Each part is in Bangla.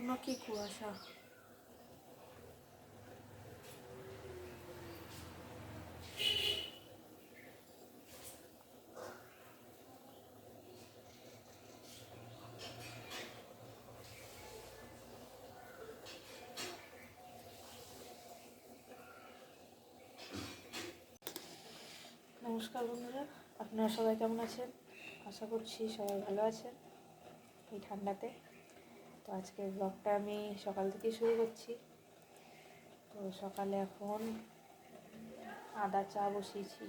এখনও কি কুয়াশা? নমস্কার বন্ধুরা, আপনারা সবাই কেমন আছেন? আশা করছি সবাই ভালো আছেন এই ঠান্ডাতে। তো আজকের ব্লগটা আমি সকাল থেকে শুরু করছি। তো সকালে এখন আদা চা বসিয়েছি।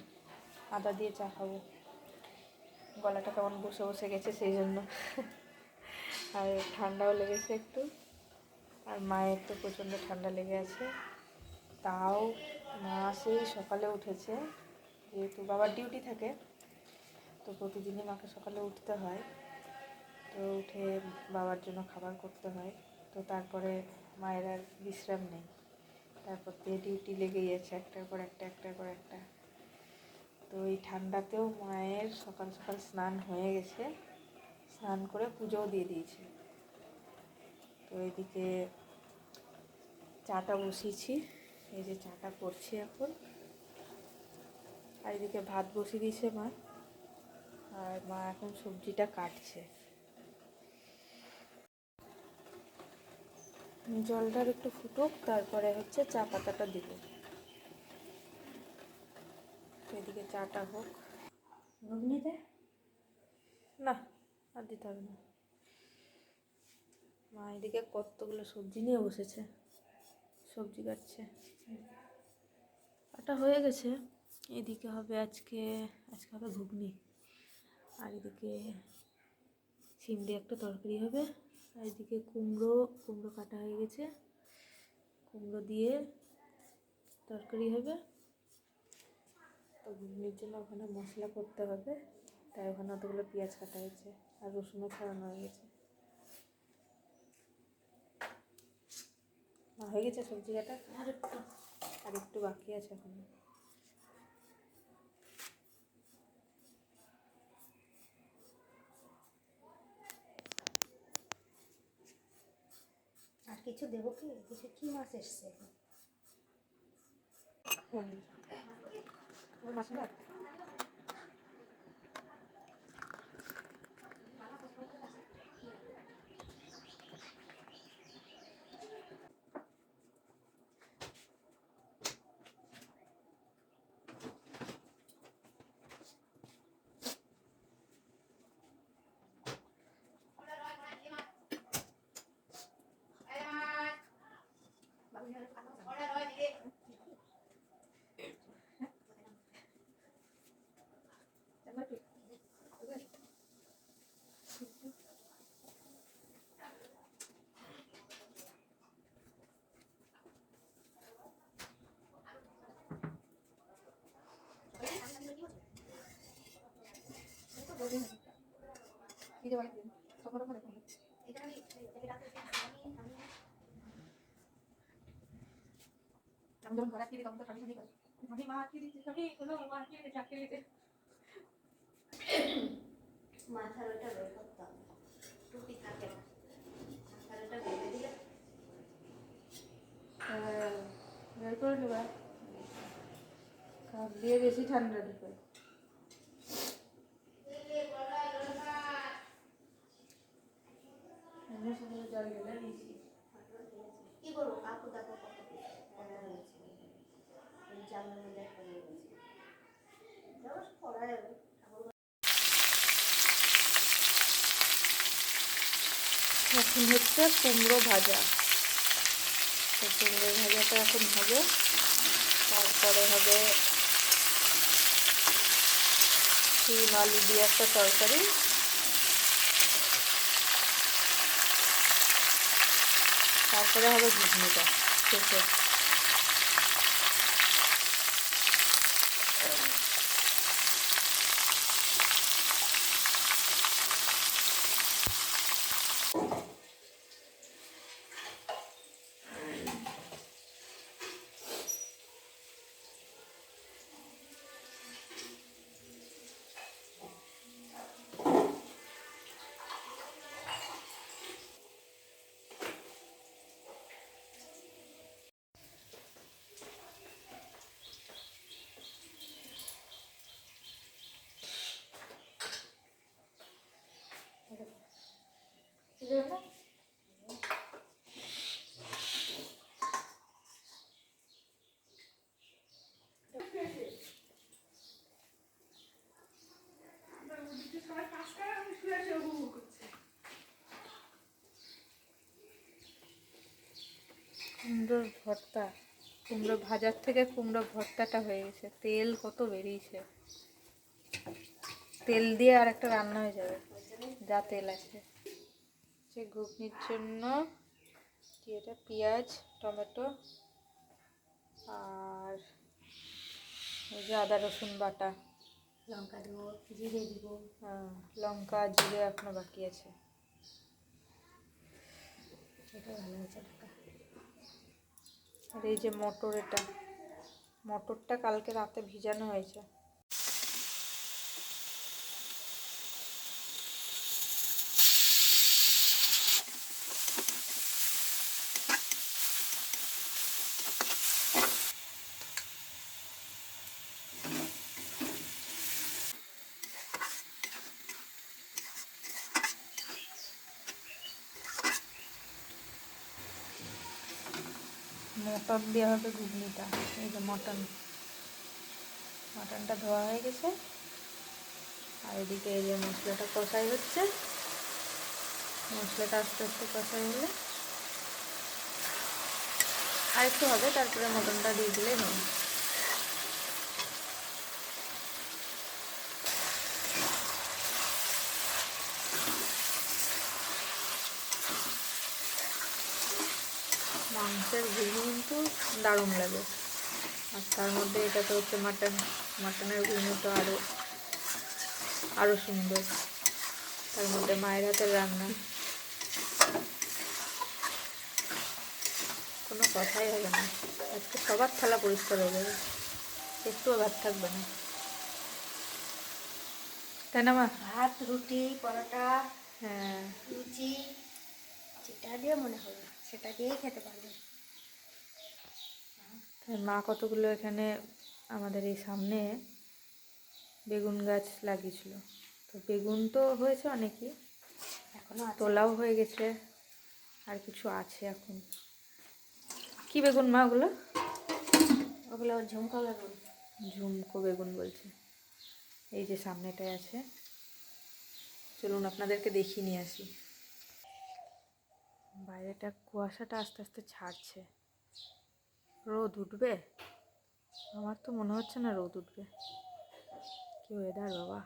আদা দিয়ে চা খাব। গলাটা কেমন বসে বসে গেছে সেই জন্য। আর ঠান্ডাও লেগেছে একটু। আর মায়ের তো প্রচণ্ড ঠান্ডা লেগে আছে। তাও মা সেই সকালে উঠেছে। যেহেতু বাবার ডিউটি থাকে, তো প্রতিদিনই মাকে সকালে উঠতে হয়। তো উঠে বাবার জন্য খাবার করতে হয়। তো তারপরে মায়ের আর বিশ্রাম নেই। তারপর দিয়ে ডিউটি লেগেই আছে একটার পর একটা, একটার পর একটা। তো এই ঠান্ডাতেও মায়ের সকাল সকাল স্নান হয়ে গেছে। স্নান করে পুজোও দিয়ে দিয়েছে। তো এদিকে চাটা বসিয়েছি। এই যে চাটা করছি এখন। আর এদিকে ভাত বসিয়ে দিয়েছে মা। আর মা এখন সবজিটা কাটছে। জলটার একটু ফুটুক তারপরে হচ্ছে চা পাতাটা দিব। এদিকে চাটা হোক। ঘুগনিতে? না আর দিতে হবে না। মা এদিকে কতগুলো সবজি নিয়ে বসেছে। সবজি কাটছে। আটা হয়ে গেছে। এদিকে হবে আজকে আজকে হবে ঘুগনি। আর এদিকে সিম দিয়ে একটা তরকারি হবে। এদিকে কুমড়ো কুমড়ো কাটা হয়ে গেছে। কুমড়ো দিয়ে তরকারি হবে। তো ঘুগনির জন্য ওখানে মশলা করতে হবে। তাই ওখানে অতগুলো পেঁয়াজ কাটা হয়েছে আর রসুনও ছাড়ানো হয়ে গেছে। হয়ে গেছে সবজি কাটা? আর একটু। আর একটু বাকি আছে এখন। কিছু দেবো কি? কিছু কি মাছ এসছে এখন মশলা আমি যখন ঘরে আসছি তখন তো স্বামী স্বামী করে স্বামী মা আটকে দিচ্ছে স্বামী কোনো মা আটকে দিচ্ছে আটকে দিচ্ছে মাথার ওটা বের করতে হবে। টুপি থাকে। না মাথার ওটা বেঁধে দিলে। হ্যাঁ বের করে নেবা দিয়ে বেশি ঠান্ডা ঢুকে এমনি শুধু জল গেলে নিয়েছি কি করব কাকু দেখো কত পড়া রয়েছে এই জামার মধ্যে একটা রয়েছে যাব পড়া যাবে ঠাকুর এখন হচ্ছে কুমড়ো ভাজা। তো কুমড়ো ভাজাটা এখন হবে। তারপরে হবে শিম, আলু দিয়ে একটা তরকারি। তারপরে হবে ঘুগনিটা, শেষে। কুমড়োর ভর্তা। কুমড়ো ভাজার থেকে কুমড়ো ভর্তাটা হয়ে গেছে। তেল কত বেরিয়েছে। তেল দিয়ে আর একটা রান্না হয়ে যাবে। যা তেল আছে। সে ঘুগনির জন্য কি এটা? পেঁয়াজ টমেটো আর এই যে আদা রসুন বাটা। লঙ্কা দেবো জিরে দিব। হ্যাঁ, লঙ্কা জিরে এখনও বাকি আছে। এটা ভালো হয়েছে। আর এই যে মটর এটা মটরটা কালকে রাতে ভিজানো হয়েছে। মটন দেওয়া হবে ঘুগনিটা, এই যে মটন। মটনটা ধোয়া হয়ে গেছে। আর এদিকে এই যে মশলাটা কষাই হচ্ছে। মশলাটা আস্তে আস্তে কষাই হলে আর একটু হবে, তারপরে মটনটা দিয়ে দিলেই হবে। মাংসের ঘুগনি দারুণ লাগে। আর তার মধ্যে এটা তো হচ্ছে মাটন মাটনের ঘুগনি তো আরও আরও সুন্দর। তার মধ্যে মায়ের হাতের রান্না। কোনো কথাই হবে না। আজকে সবার থালা পরিষ্কার হয়ে যাবে। একটুও ভাত থাকবে না। তাই না মা? ভাত রুটি পরোটা হ্যাঁ। লুচি যেটা দিয়ে মনে হবে সেটা দিয়েই খেতে পারবে। তাই মা কতগুলো এখানে আমাদের এই সামনে বেগুন গাছ লাগিয়েছিল। তো বেগুন তো হয়েছে অনেকই এখনও আছে। তোলাও হয়ে গেছে আর কিছু আছে এখন। কি বেগুন মা ওগুলো? ওগুলো ঝুমকো বেগুন। ঝুমকো বেগুন বলছে। এই যে সামনেটায় আছে। চলুন আপনাদেরকে দেখিয়ে নিয়ে আসি। বাইরেটা কুয়াশাটা আস্তে আস্তে ছাড়ছে। রোদ উঠবে? আমার তো মনে হচ্ছে না রোদ উঠবে। কি ওয়েদার বাবা।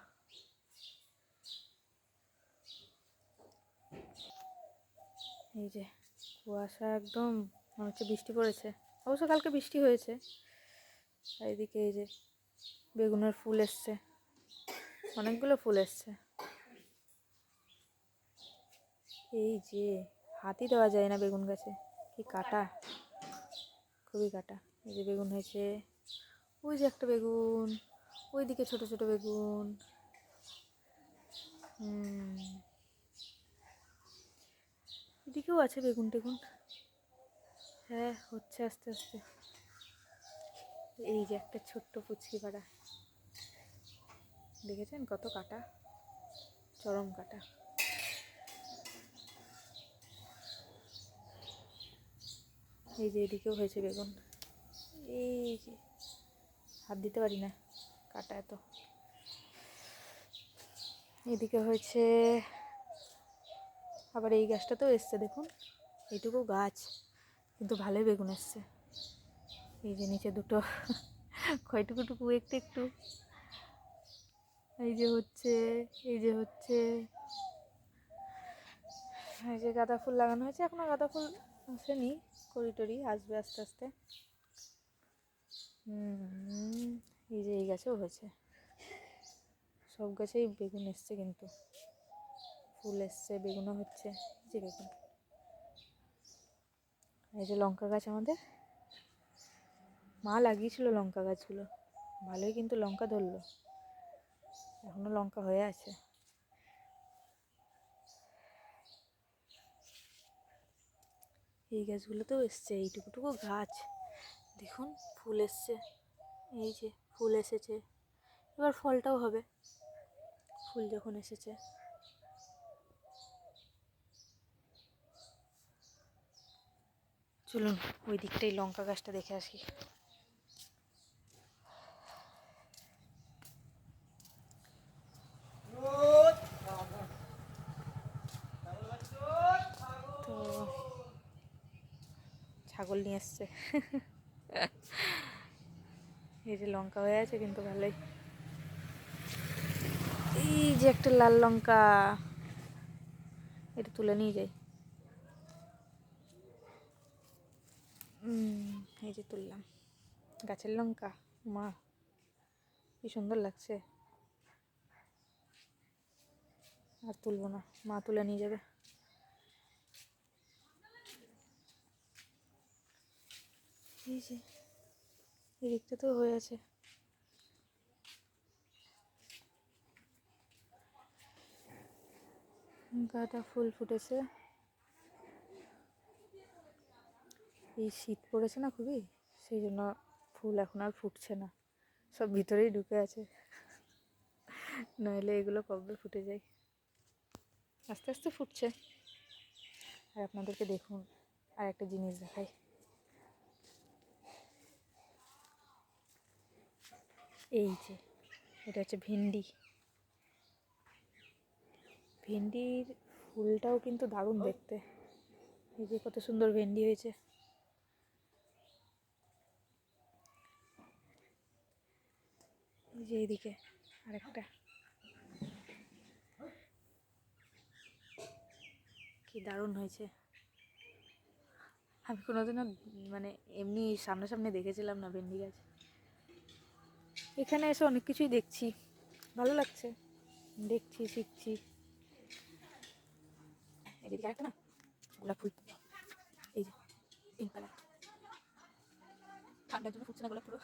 এই যে কুয়াশা একদম, মনে হচ্ছে বৃষ্টি পড়েছে। অবশ্য কালকে বৃষ্টি হয়েছে। এদিকে এই যে বেগুনের ফুল এসছে। অনেকগুলো ফুল এসছে। এই যে হাতই দেওয়া যায় না বেগুন গাছে। কি কাটা। খুবই কাটা। এই যে বেগুন হয়েছে, ওই যে একটা বেগুন, ওইদিকে ছোট ছোট বেগুন। এদিকেও আছে বেগুন টেগুন। হ্যাঁ হচ্ছে আস্তে আস্তে। এই যে একটা ছোট্ট পুচকি পাড়া। দেখেছেন কত কাটা? চরম কাটা। এই যে এদিকেও হয়েছে বেগুন। এই যে, হাত দিতে পারি না, কাটা এত। এদিকে হয়েছে, আবার এই গাছটাতেও এসছে দেখুন, এইটুকু গাছ, কিন্তু ভালোই বেগুন এসছে। এই যে নিচে দুটো কয়টুকু টুকু একটু একটু। এই যে হচ্ছে, এই যে হচ্ছে, এই যে গাঁদা ফুল লাগানো হয়েছে, এখনও গাঁদা ফুল আসেনি। করি টরি, আসবে আস্তে আস্তে। এই যে এই গাছেও হয়েছে। সব গাছেই বেগুন এসছে কিন্তু। ফুল এসছে, বেগুনও হচ্ছে যে বেগুন। এই যে লঙ্কা গাছ আমাদের। মা লাগিয়েছিল লঙ্কা গাছগুলো। ভালোই কিন্তু লঙ্কা ধরলো। এখনও লঙ্কা হয়ে আছে। এই গাছগুলোতেও এসছে, এইটুকুটুকু গাছ। দেখুন, ফুল এসছে। এই যে ফুল এসেছে। এবার ফলটাও হবে। ফুল যখন এসেছে। চলুন, ওই দিকটাই লঙ্কা গাছটা দেখে আসি। ছাগল নিয়ে এসছে এই যে লঙ্কা হয়ে আছে, কিন্তু ভালোই। এই যে একটা লাল লঙ্কা। এটা তুলে নিয়ে যাই। এই যে তুললাম। গাছের লঙ্কা, মা, কি সুন্দর লাগছে। আর তুলবো না, মা তুলে নিয়ে যাবে। এই যে এদিকটা তো হয়ে আছে। গাঁদা ফুল ফুটেছে। এই শীত পড়েছে না খুবই, সেই জন্য ফুল এখন আর ফুটছে না। সব ভিতরেই ঢুকে আছে। নইলে এগুলো কবে ফুটে যায়? আস্তে আস্তে ফুটছে। আর আপনাদেরকে দেখুন আর একটা জিনিস দেখাই। এই যে, এটা হচ্ছে ভেন্ডি। ভেন্ডির ফুলটাও কিন্তু দারুণ দেখতে। এই যে কত সুন্দর ভেন্ডি হয়েছে। যে এইদিকে আরেকটা। কি দারুণ হয়েছে। আমি কোনোদিনও মানে এমনি সামনাসামনি দেখেছিলাম না ভেন্ডি গাছ। এখানে এসে অনেক কিছুই দেখছি। ভালো লাগছে। দেখছি, শিখছি। এদিকে না। গোলাপ ফুল এই যে পিঙ্ক কালার ঠান্ডার জন্য ফুটছে না গোলাপ পুরো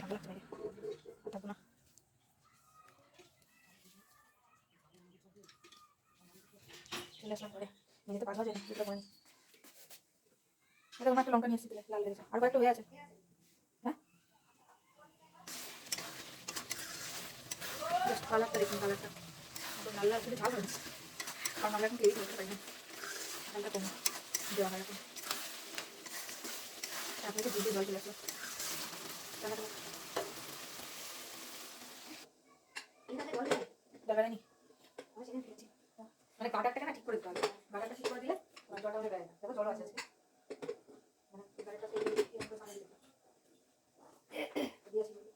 ঠান্ডা লাগছে থাকব না। চলে আসলাম পরে মেঝেতে পাখা যায় না দুটো করে এটা কোনো একটা লঙ্কা নিয়ে এসেছি লাল লেগেছে আর কয়েকটা হয়ে আছে। হ্যাঁ? কালারটা দেখুন কালারটা লাল লাল করে ঝাল হয়েছে। কারণ আমরা এখন করতে পারি না। ঝালটা কম দেওয়া হয় এখন। দুধে জল চলে আসলো। ফেলেছি। মানে গাটারটাকে না ঠিক করে দিতে হবে গাটারটা ঠিক করে দিলে জলটা উঠে বেড়ে যাবে দেখো জলও আছে আজকে মানে গাটারটাকে এরকম করে পানি দিতে হবে। দিয়েছি বলে।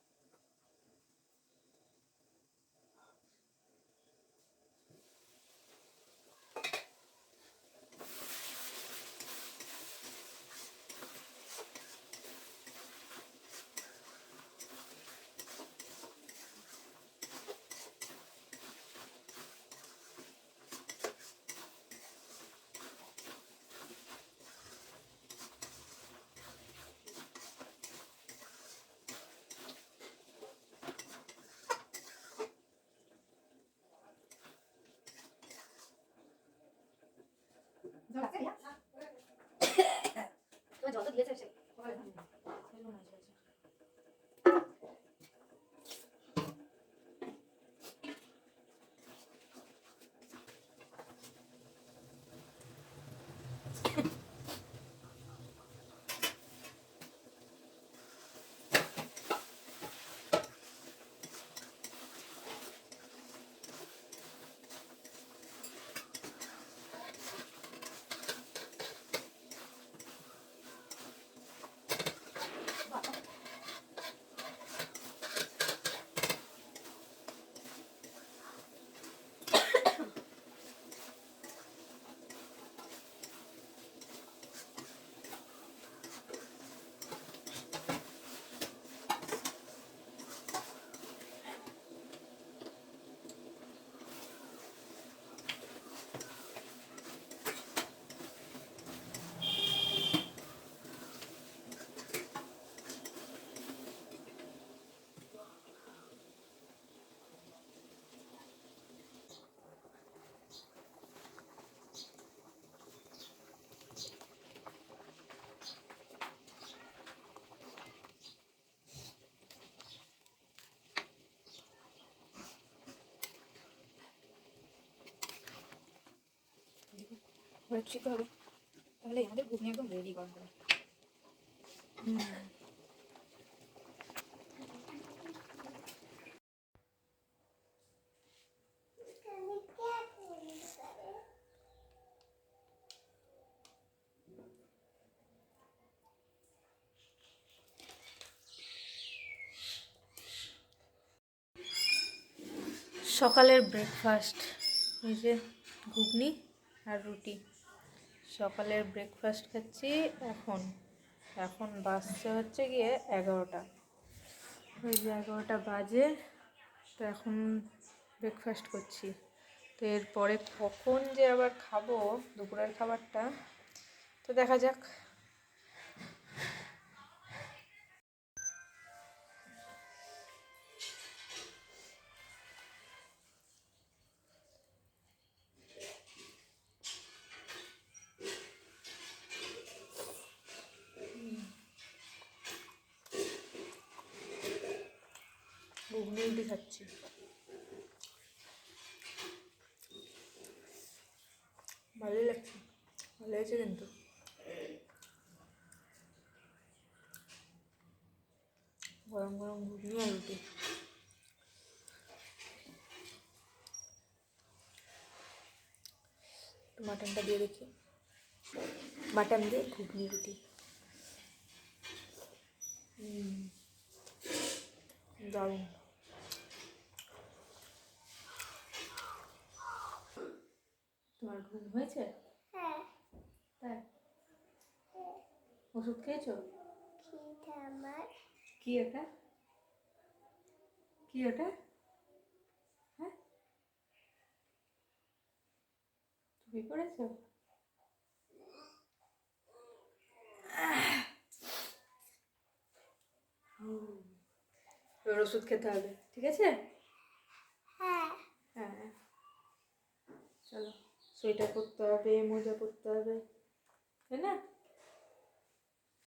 জল দিয়েছে করে হবে তাহলে আমাদের ঘুগনি একদম রেডি গরম করে সকালের ব্রেকফাস্ট এই যে ঘুগনি আর রুটি। সকালের ব্রেকফাস্ট খাচ্ছি এখন। এখন বাজছে হচ্ছে গিয়ে এগারোটা। ওই যে এগারোটা বাজে, তো এখন ব্রেকফাস্ট করছি। তো এরপরে কখন যে আবার খাব, দুপুরের খাবারটা, তো দেখা যাক। ভালোই লাগছে ভালো হয়েছে কিন্তু গরম গরম ঘুগনি আর রুটি মাটনটা দিয়ে দেখি মাটন দিয়ে ঘুগনি রুটি দারুণ ঘুম হয়েছে? হ্যাঁ। তাই? ওষুধ খেয়েছো? আমার। কি ওটা কি ওটা? হ্যাঁ? তুমি পড়েছো এবার ওষুধ খেতে হবে ঠিক আছে? হ্যাঁ হ্যাঁ। চলো। সোয়েটার করতে হবে মোজা পরতে হবে তাই না?